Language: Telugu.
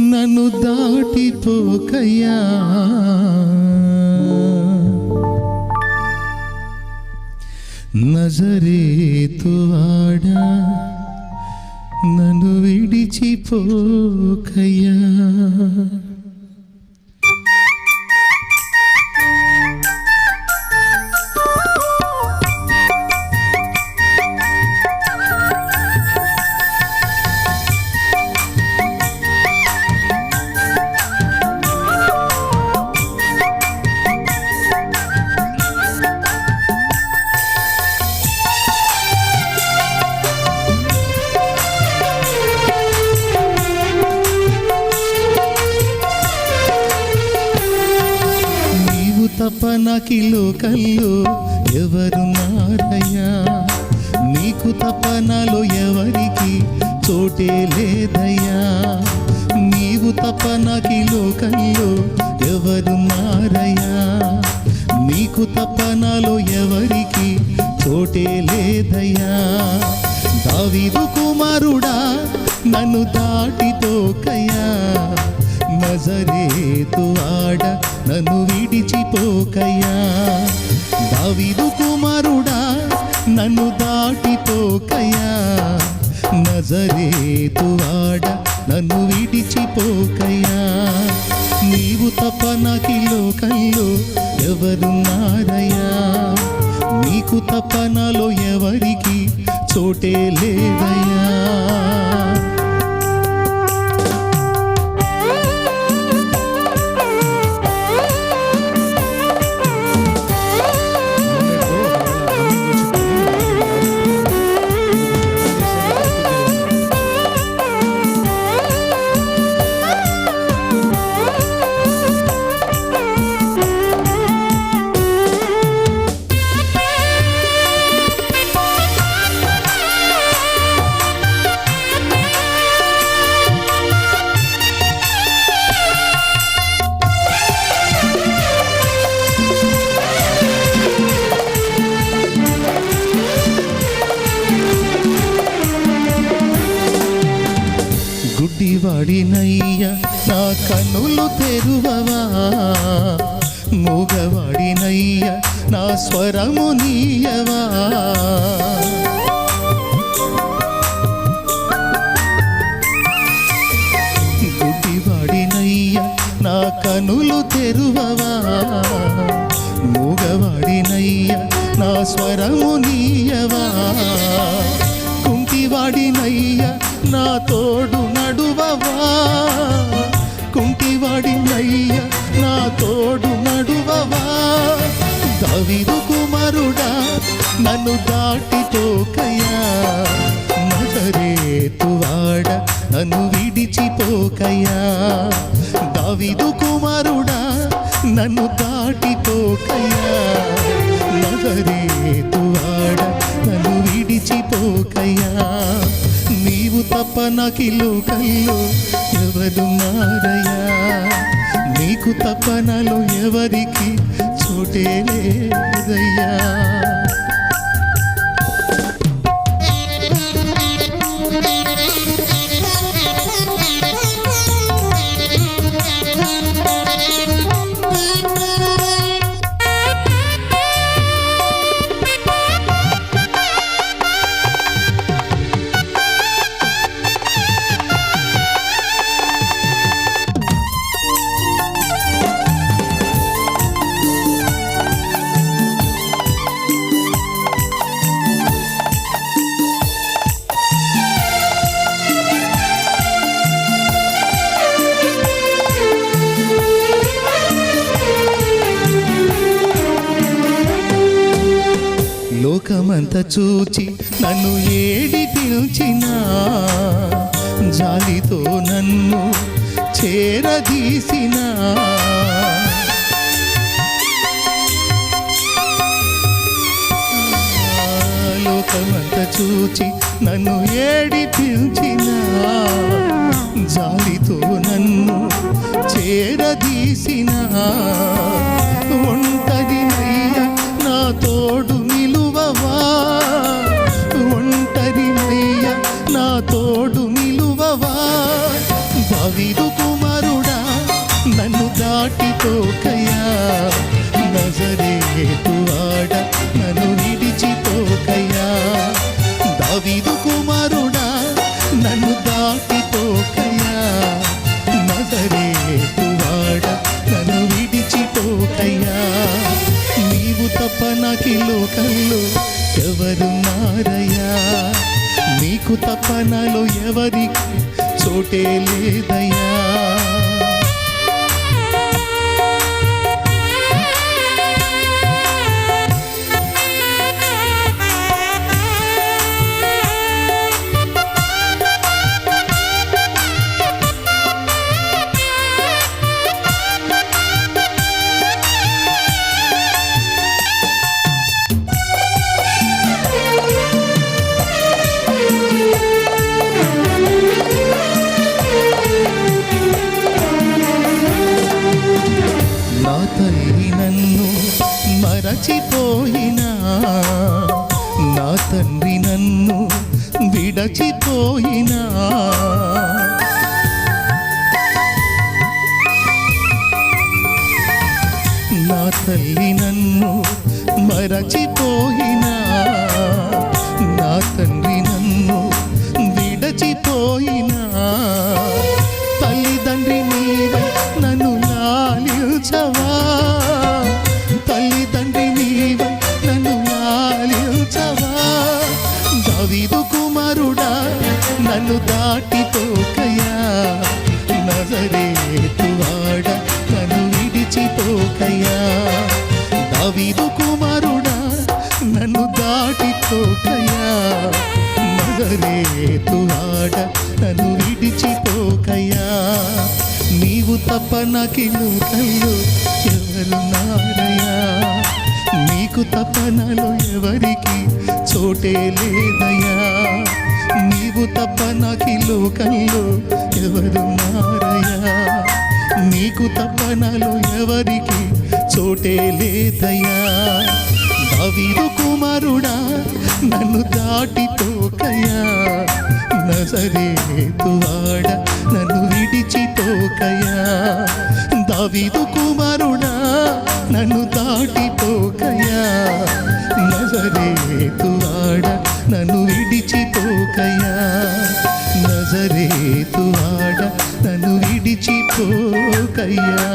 నన్ను దాటిపోకయ్యా. నజరేతువాడా నన్ను విడిచిపోకయ్యా. నీవు తప్ప నాకి లోకల్లో ఎవరున్నారయ్యా నీకు తప్ప ఎవరికి చోటే లేదయ్యా? నీవు తప్ప కళ్ళు ఎవరు నారయ్యా? నీకు తప్ప ఎవరికి చోటే లేదయ్యా? దావిదు కుమారుడా నన్ను దాటితోకయ్యా. నజరేతు ఆడ నన్ను విడిచిపోకయ్యా. దావిదు కుమారుడా నన్ను దాటిపోకయ్యా. నజరేతు ఆడ నన్ను విడిచిపోకయ్యా. నీవు తప్ప నాకి లోకంలో ఎవరున్నారయ్యా నీకు తప్ప నాలో ఎవరికి చోటే లేదయ్యా. గుడ్డివాడినయ్య నా కన్నులు తెరువవా? మూగవాడినయ్య నా స్వరము నీయవా? గుడ్డివాడినయ్య నా కనులు తెరువవా? మూగవాడినయ్య నా స్వరము నీయవా? కుంటివాడినయ్య నా తోడు నన్ను విడిచిపోకయ్యా. దావిదు కుమారుడా నన్ను దాటిపోకయ్యా. నగరేతువాడ నన్ను విడిచిపోకయ్యా. నీవు తప్ప నాకి లోకల్లో ఎవరు మారయ్యా. నీకు తప్ప నాలో ఎవరికి చోటే లేదయ్యా. లోకమంత చూచి నన్ను ఏడి పిలిచినా జాలితో నన్ను చేరదీసిన. లోకమంత చూచి నన్ను ఏడి పిలిచిన జాలితో నన్ను చేరదీసిన. ఒంటరి నా తోడు నాకి లోకంలో ఎవరు ఎవరున్నారయ్యా నీకు తప్ప నాలో ఎవరికి చోటే లేదయ్యా? విడచిపోయినా నా తండ్రి నన్ను విడచిపోయినా. నా తల్లి నన్ను మరచిపోయినా నా తండ్రి నన్ను విడచిపోయినా. దావీదు కుమారుడా నన్ను దాటిపోకయా ఆడ నన్ను విడిచిపోకయా నీవు తప్ప నాకి లోకంలో ఎవరున్నారయ్యా నీకు తప్ప నాలో ఎవరికి చోటే లేదయ్యా నీవు తప్ప నాకి లోకంలో ఎవరున్నారయ్యా నీకు తప్ప నాలో ఎవరికి చోటే లేదయ్యా. దావీదు కుమారుడా నన్ను దాటి దాటిపోకయ్యా నజరేతువాడ నన్ను విడిచి విడిచిపోకయ్యా దావీదు కుమారుడా నన్ను దాటి దాటిపోకయ్యా నజరేతువాడ నన్ను విడిచి విడిచిపోకయ్యా నజరేతువాడ నన్ను విడిచి తోకయ్యా.